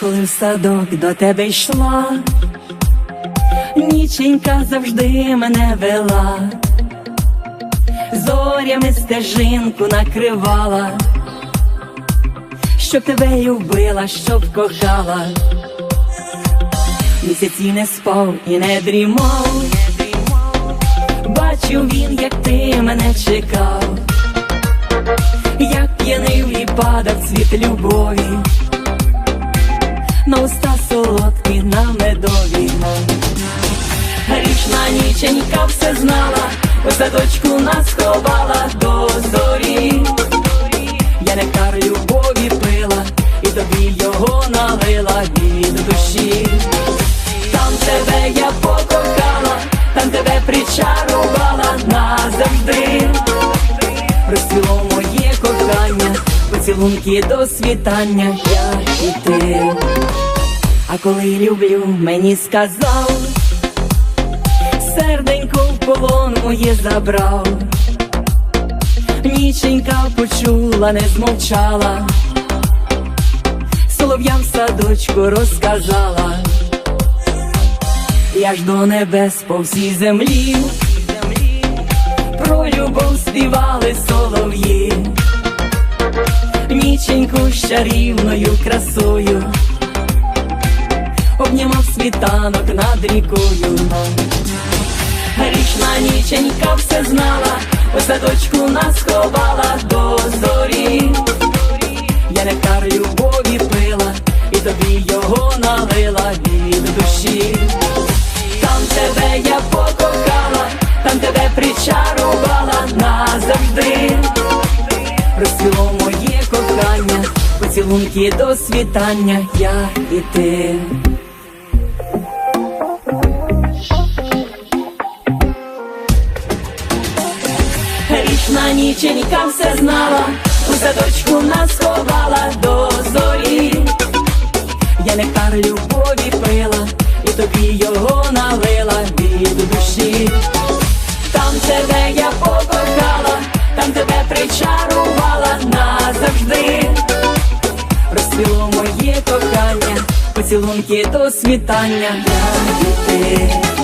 коли в садок до тебе йшла, ніченька завжди мене вела, зорями стежинку накривала, щоб тебе й вбила, щоб кохала. Місяці не спав і не дрімав, бачив він, як ти мене чекав, як п'яний падав цвіт любові, на уста солодкі, на медові. Грішна ніченька все знала, у садочку нас ховала до зорі. Я нектар любові пила, і тобі його налила від душі. Там тебе я покохала, там тебе причарувала назавжди. Розцвіло моє кохання, поцілунки до світання, я і ти. А коли люблю, мені сказав, серденько в полон моє забрав. Ніченька почула, не змовчала, солов'ям садочку розказала, я ж до небес по всій землі, про любов співали солов'ї, ніченьку з чарівною красою, обнімав світанок над рікою. Грішна ніченька все знала, у садочку нас ховала до зорі. Я нектар любові пила, і тобі його налила від душі. Там тебе я покохала, там тебе причарувала назавжди. Розцвіло моє кохання, поцілунки до світання, я і ти. Грішна ніченька все знала, у садочку нас ховала до зорі. Я нектар любові пила, і тобі його налила від душі. Там тебе я покохала, там тебе причарувала назавжди. Розцвіло моє кохання, поцілунки до світання, я і ти.